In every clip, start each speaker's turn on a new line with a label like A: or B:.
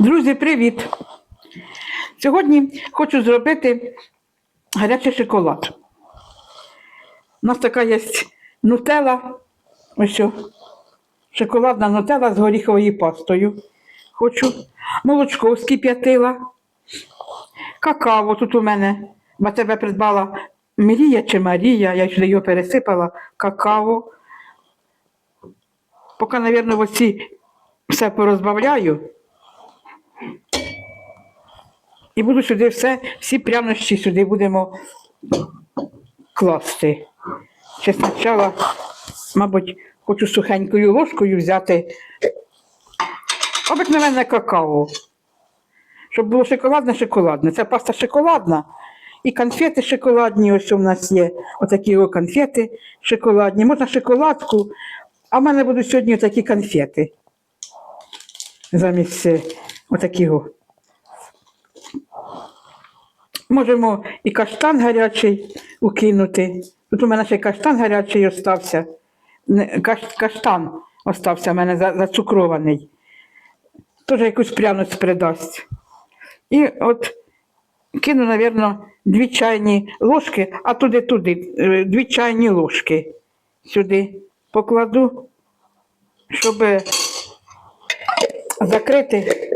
A: Друзі, привіт! Сьогодні хочу зробити гарячий шоколад. У нас така є нутела, ось що, шоколадна нутела з горіховою пастою. Хочу молочко вскип'ятила, какао тут у мене. Бо тебе придбала Мрія чи Марія, я сюди його пересипала, какао. Поки, мабуть, оці все порозбавляю. І буду сюди все, всі прянощі сюди будемо класти. Ще спочатку, мабуть, хочу сухенькою ложкою взяти обикновенне какао. Щоб було шоколадне шоколадне. Це паста шоколадна. І конфети шоколадні, ось у нас є. Отакі о конфети шоколадні. Можна шоколадку, а в мене будуть сьогодні такі конфети. Замість е, отакого. Можемо і каштан гарячий укинути. Тут у мене ще каштан гарячий остався. Каш, каштан остався в мене за- зацукрований. Теж якусь пряність придасть. І от кину, мабуть, дві чайні ложки, а туди-туди, е, дві чайні ложки сюди покладу, щоб закрити,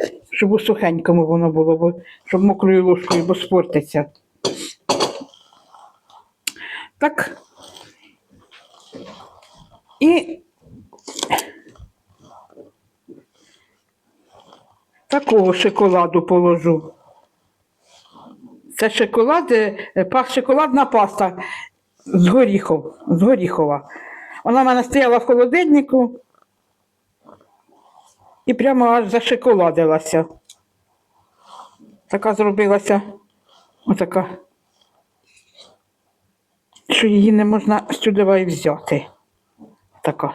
A: щоб у сухенькому воно було, бо, щоб мокрою ложкою, бо спортиться. Так. І такого шоколаду положу. Це шоколад, е, шоколадна паста з горіхов, з горіхова. Вона в мене стояла в холодильнику і прямо аж зашоколадилася. Така зробилася, отака, що її не можна сюди взяти. Така.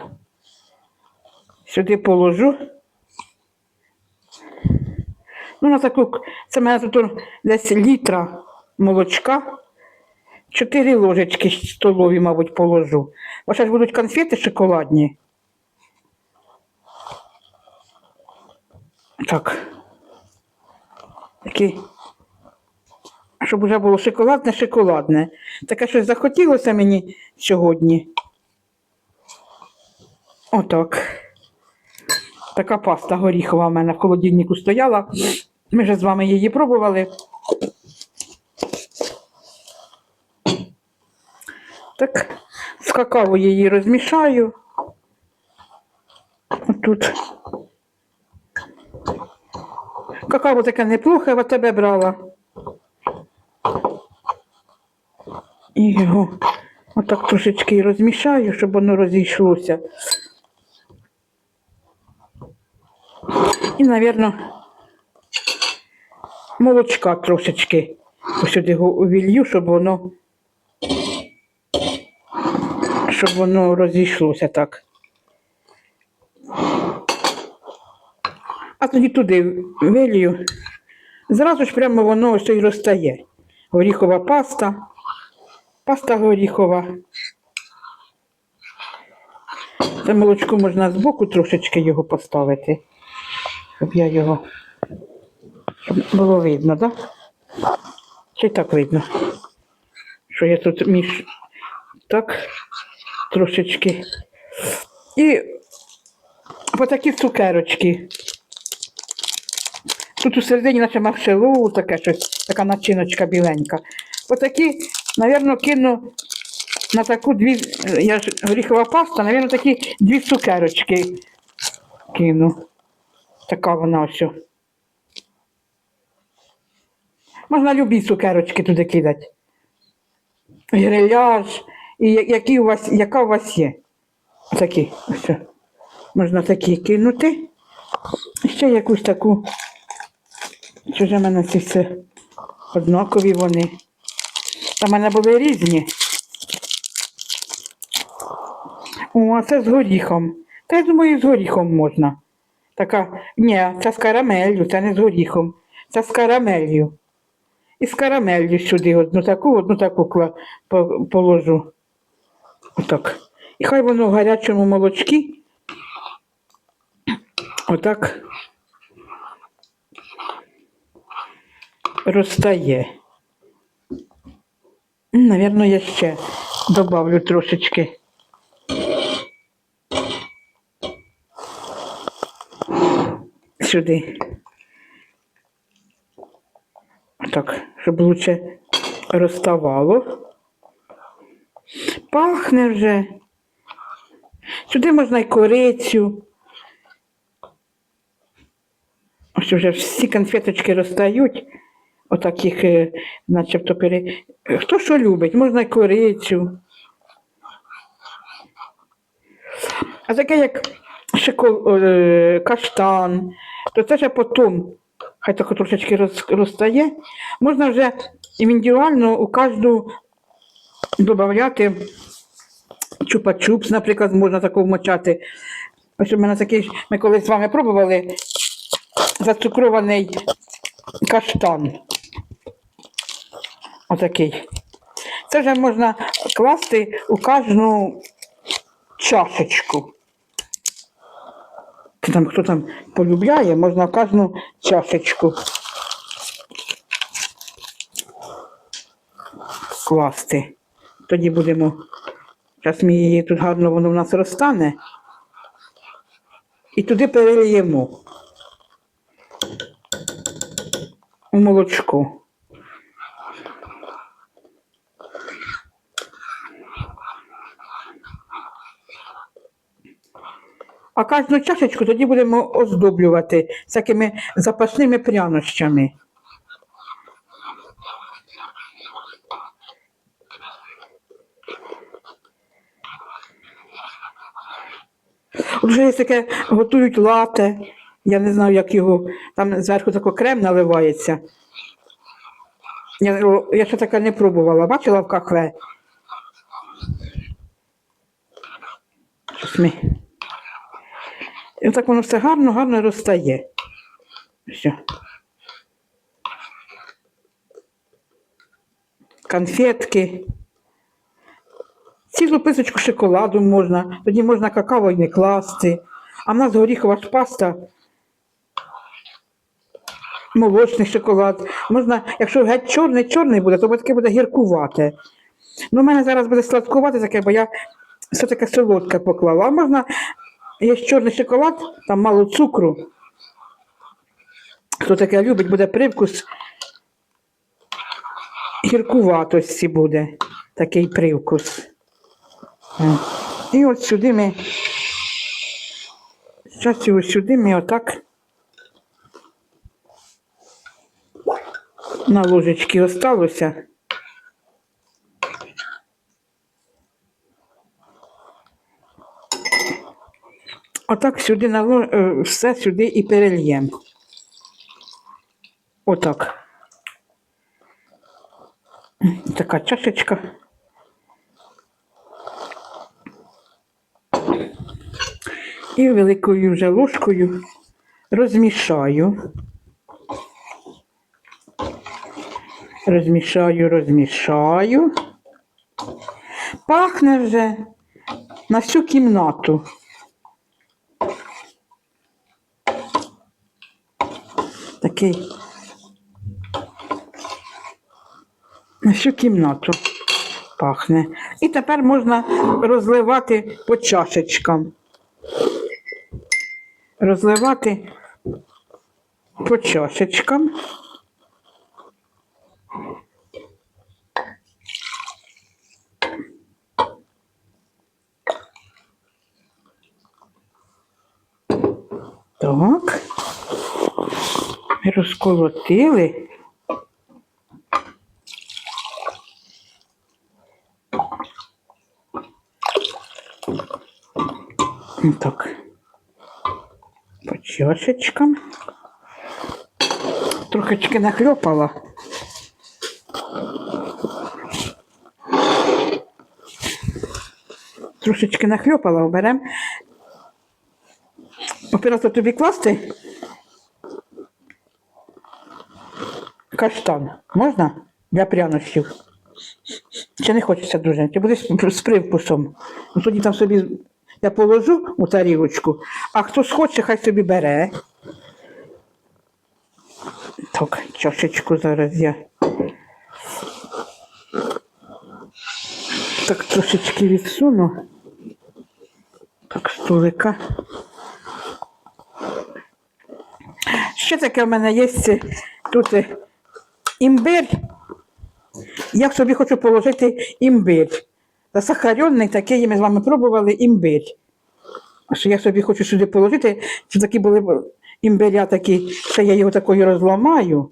A: Сюди положу. Ну, на таку, це мене тут десь літра молочка. Чотири ложечки столові, мабуть, положу. Бо зараз будуть конфети шоколадні. Так. Такі. Щоб вже було шоколадне, шоколадне. Таке щось захотілося мені сьогодні. Отак. Така паста горіхова в мене в холодильнику стояла. Ми вже з вами її пробували. Так, з какао її розмішаю. Отут. Какао таке неплохе, я тебе брала. І його отак трошечки розмішаю, щоб воно розійшлося. І, мабуть, молочка трошечки сюди його увілью, щоб воно щоб воно розійшлося так. А тоді туди вилію. Зразу ж прямо воно ось і розтає. Горіхова паста, паста горіхова. Це молочко можна збоку трошечки його поставити, щоб я його щоб було видно, так? Да? Чи й так видно? Що я тут між так трошечки. І отакі цукерочки. Тут у середині наче маршелу, таке щось, така начиночка біленька. Отакі, мабуть, кину на таку дві, я ж горіхова паста, мабуть, такі дві цукерочки кину. Така вона ось. Можна любі цукерочки туди кидати. Гриляж, і які у вас, яка у вас є. Такі. Ось. Можна такі кинути. Ще якусь таку. Що ж в мене ці все однакові вони. Та в мене були різні. О, а це з горіхом. Та я думаю, з горіхом можна. Така, ні, це з карамелью, це не з горіхом. Це з карамелью. І з карамелью сюди одну таку, одну таку положу. Отак. І хай воно в гарячому молочці. Отак розтає. Навірно, я ще добавлю трошечки. Сюди. Так, щоб лучше розставало. Пахне вже. Сюди можна й корицю. Ось вже всі конфеточки розстають. Отак їх, е, начебто, пере... Хто що любить, можна корицю. А таке як шикол... е, каштан, то це вже потім, хай так трошечки роз... розстає, можна вже індивідуально у кожну додати чупа-чупс, наприклад, можна такого вмочати. Ось у мене такий, ми колись з вами пробували зацукрований каштан. Отакий. Це вже можна класти у кожну чашечку. Там хто там полюбляє, можна в кожну чашечку класти. Тоді будемо. Зараз ми її тут гарно воно в нас розтане. І туди перельємо у молочко. А кожну чашечку тоді будемо оздоблювати всякими запасними прянощами. Вже є таке, готують лате. Я не знаю, як його, там зверху тако крем наливається. Я, я ще таке не пробувала. Бачила в кафе? Ми. І так воно все гарно, гарно розтає. Все. Конфетки. Цілу писочку шоколаду можна, тоді можна какао й не класти. А в нас горіхова ж паста, молочний шоколад. Можна, якщо геть чорний, чорний буде, то таке буде гіркувати. Ну, у мене зараз буде сладкувати таке, бо я все таке солодке поклала. А можна, є чорний шоколад, там мало цукру. Хто таке любить, буде привкус гіркуватості буде такий привкус. Е. І от сюди ми, зараз його сюди ми отак на ложечки осталося. Отак сюди на е, все сюди і перельємо. Отак. Така чашечка. І великою вже ложкою розмішаю. Розмішаю, розмішаю. Пахне вже на всю кімнату. Такий на всю кімнату пахне. І тепер можна розливати по чашечкам. Розливати по чашечкам. Так. Розколотили. Так. По чашечкам. Трохочки нахльопала. Трошечки нахльопала, оберемо. Оператор тобі класти? Каштан. Можна? Для прянощів. Чи не хочеться дуже? Ти будеш з привкусом. Ну, тоді там собі я положу у тарілочку, а хто схоче, хай собі бере. Так, чашечку зараз я. Так трошечки відсуну. Так, столика. Ще таке в мене є тут імбир. Я собі хочу положити імбир. Засахаренний такий ми з вами пробували імбир. Що я собі хочу сюди положити, це такі були імбиря такі, що я його такою розламаю,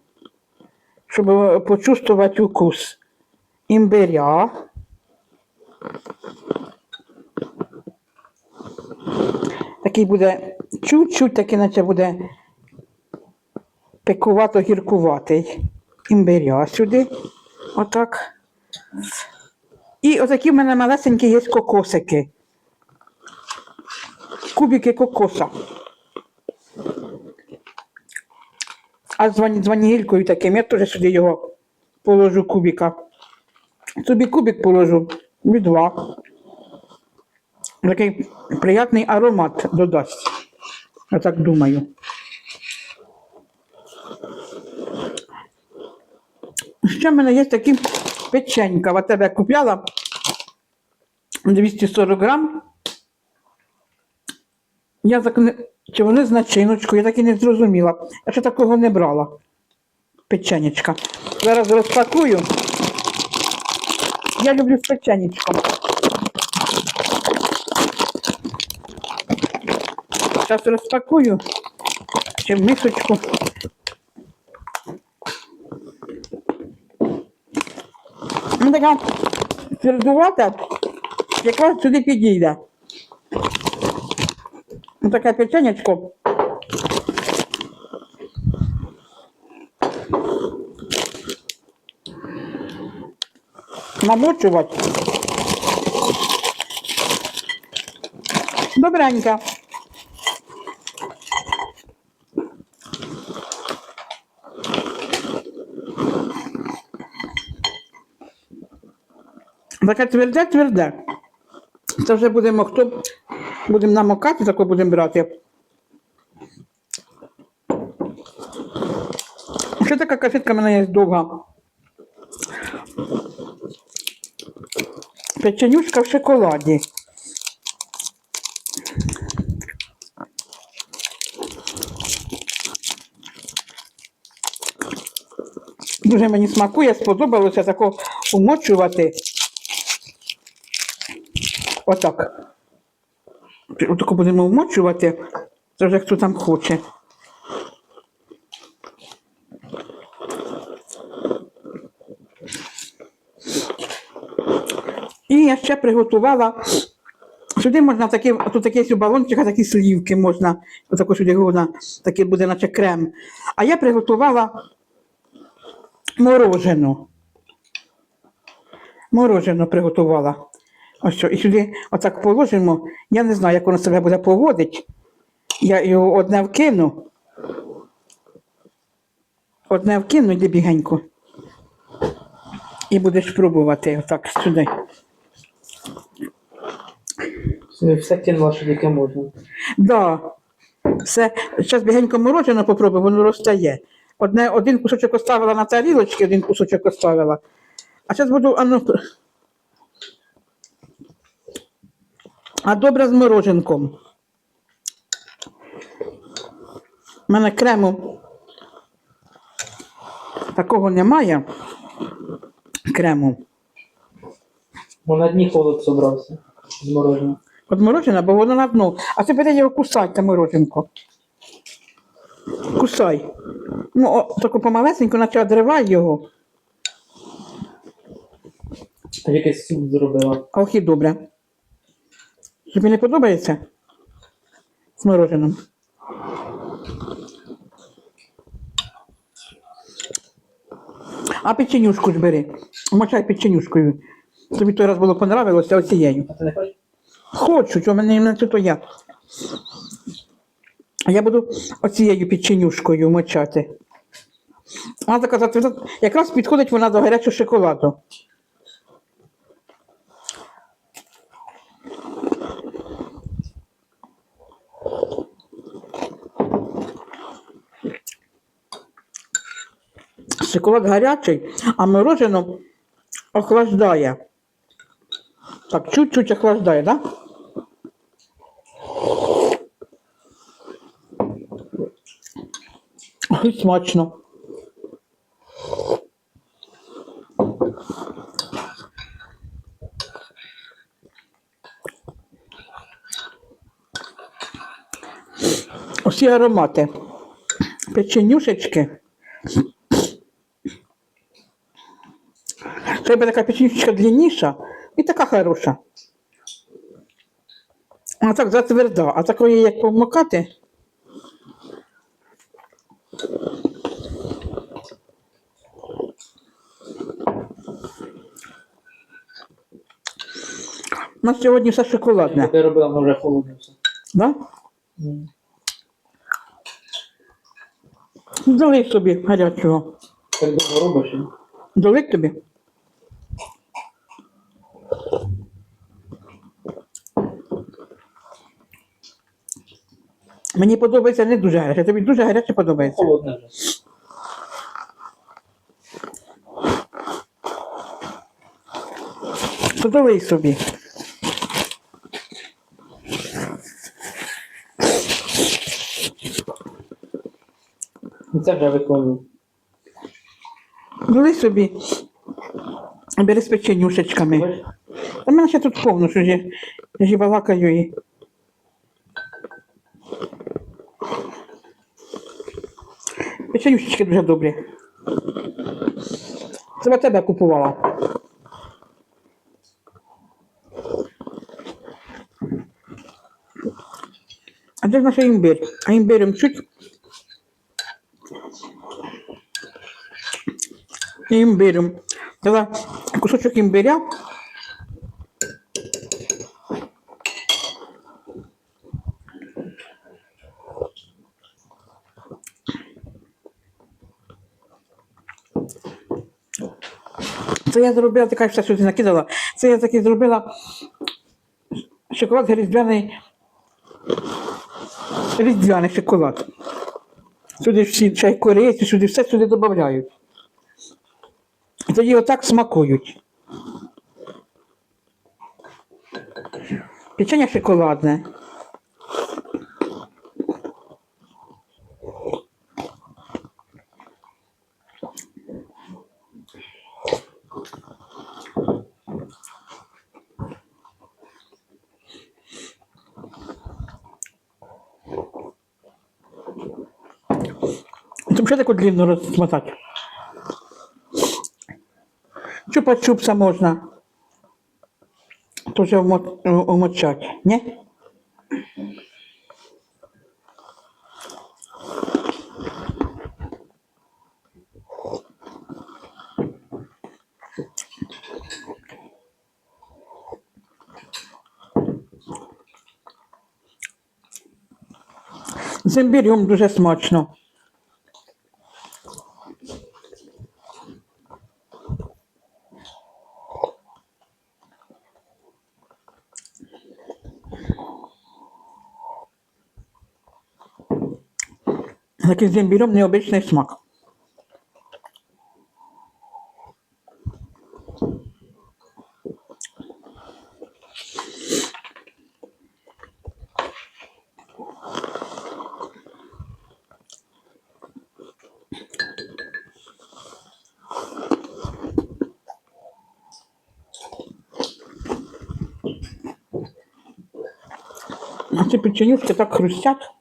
A: щоб е, почувствувати укус імбиря. Такий буде чуть-чуть такий, наче буде пекувато-гіркуватий. Імбиря сюди. Отак. І отакі в мене малесенькі є кокосики. Кубики кокоса. А з вані- з ванількою таким, я теж сюди його положу кубика. Собі кубик положу, і два. Такий приятний аромат додасть. Я так думаю. Ще в мене є такі печенька. В тебе купляла 240 грам. Я так не... Чи вони з начиночкою, я так і не зрозуміла. Я ще такого не брала. Печенечка. Зараз розпакую. Я люблю з печенечком. Зараз розпакую. Ще в мисочку. Така твердувата, якраз сюди підійде. Ну, таке печенечко. Намочувати. Добренько. Таке тверде, тверде. Це вже будемо хто будемо намокати, таке будемо брати. Ще така кафетка в мене є довга. Печенюшка в шоколаді. Дуже мені смакує, сподобалося тако умочувати. Отак. Отако будемо вмочувати. Це вже хто там хоче. І я ще приготувала. Сюди можна такі, тут такі балончика, такі слівки можна, отако сюди можна, таке буде, наче крем. А я приготувала морожену. Морожену приготувала. Ось що, і сюди отак положимо. Я не знаю, як воно себе буде поводити. Я його одне вкину. Одне вкину йди бігенько. І будеш пробувати отак сюди.
B: Все кинула, що яке можна.
A: Да. Все, зараз бігенько морожено попробую, воно розтає. Одне, один кусочок оставила на тарілочці, один кусочок оставила. А зараз буду, а ну, а добре з мороженком. У мене крему такого немає. Крему.
B: Бо на дні холод собрався з мороженого.
A: От морожене, бо воно на дно. А ти бери його кусай, те мороженко. Кусай. Ну, о, таку помалесеньку, наче одривай його.
B: Якийсь суп зробила.
A: Ох і добре. Тобі не подобається? З мороженим. А печенюшку ж бери. Мочай печенюшкою. Тобі той раз було понравилося оцією. Хочу, в мене не то я. А Я буду оцією печенюшкою мочати. Вона така якраз підходить вона до гарячого шоколаду. Шоколад гарячий, а морожено охлаждає. Так, чуть-чуть охлаждає? Да? Ой, смачно. Усі аромати. Печенюшечки. Треба така печенюшечка длинніша і така хороша. А так затверда, а такої як помокати. У нас сьогодні все шоколадне.
B: Ти робила, воно вже холодне все.
A: Да?
B: М.
A: Долий собі гарячого.
B: Так довго робиш?
A: Долить тобі. Мені подобається не дуже гаряче, тобі дуже гаряче подобається.
B: Холодне
A: долий собі.
B: Це вже виконую.
A: Долий собі. Бери з печенюшечками. Та мене ще тут повно, що я, я ж балакаю і. Печенюшечки дуже добрі. Це я тебе купувала. А де ж наш імбир? А імбирем чуть. Імбирем. Дала кусочок імбиря. Це я зробила, така все сюди накидала. Це я таки зробила шоколад різдвяний. Різдвяний шоколад. Сюди всі чай корейці, сюди все сюди додають. Тоді отак смакують. Печення шоколадне. Ще таку длинну розмотати. Чупа-чупса можна. Тоже умочать, не? З дуже смачно. Такий з імбирем необичний смак. Ці печенюшки так хрустять.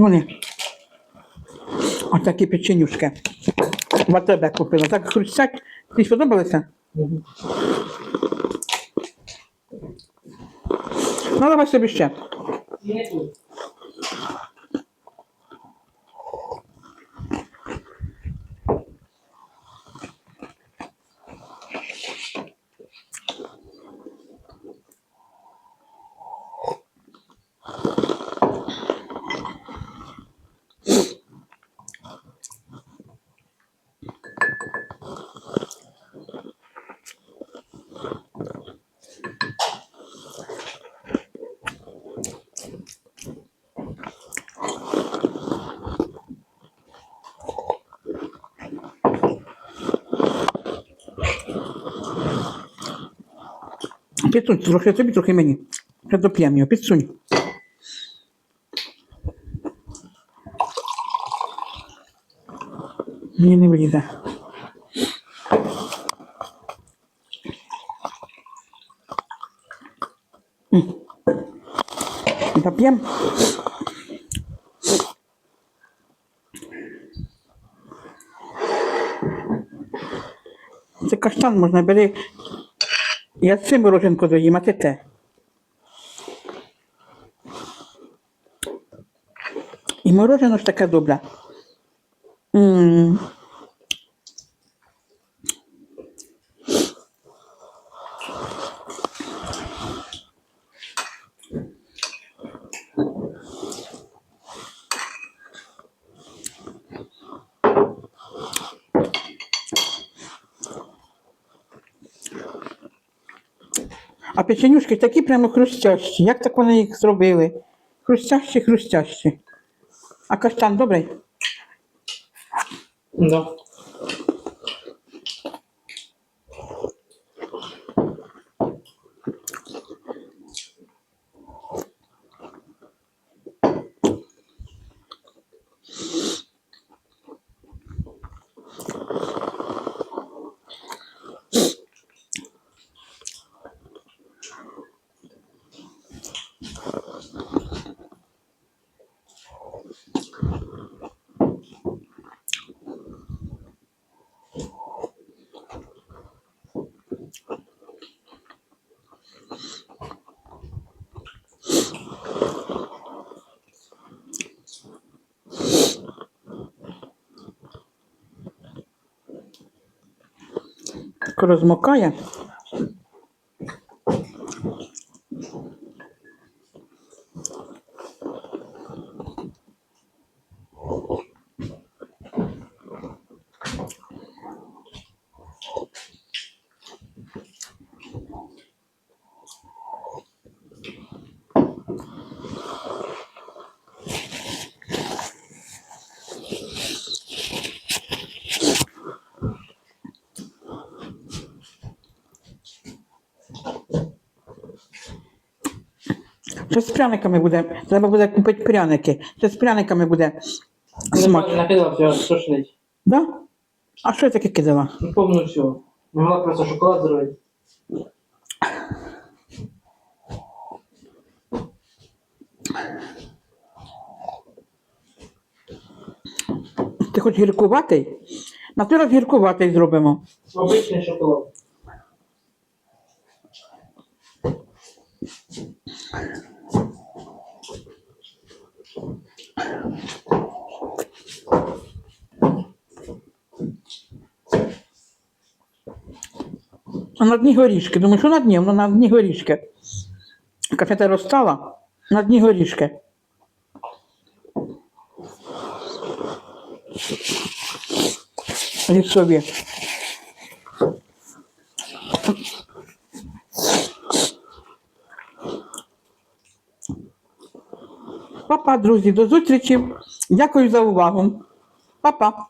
A: Вони. Отакі печенюшки. В тебе купила. Так хрустять. Ти сподобалися?
B: Угу.
A: Ну, давай собі ще. Підсунь, трохи тобі, трохи мені. Ще доп'ємо його, підсунь. Мені не влізе. М. Доп'ємо. Це каштан можна бери. Я цим мороженку доїм, а ти те. І морожено ж таке добре. М. А печенюшки такі прямо хрустящі. Як так вони їх зробили? Хрустящі, хрустящі. А каштан добрий?
B: Да.
A: Так розмокає. Ще з пряниками буде. Треба буде купити пряники. Ще з пряниками буде
B: смак. Накидав все, сушнить.
A: Да? А що я таке кидала?
B: Не помню все. Не могла просто шоколад зробити.
A: Ти хоч гіркуватий? На той раз гіркуватий зробимо.
B: Обичний шоколад.
A: А на дні горішки. Думаю, що на дні? Воно на дні горішки. Кафета розстала, на дні горішки. Лісові. Папа, друзі, до зустрічі. Дякую за увагу. Папа.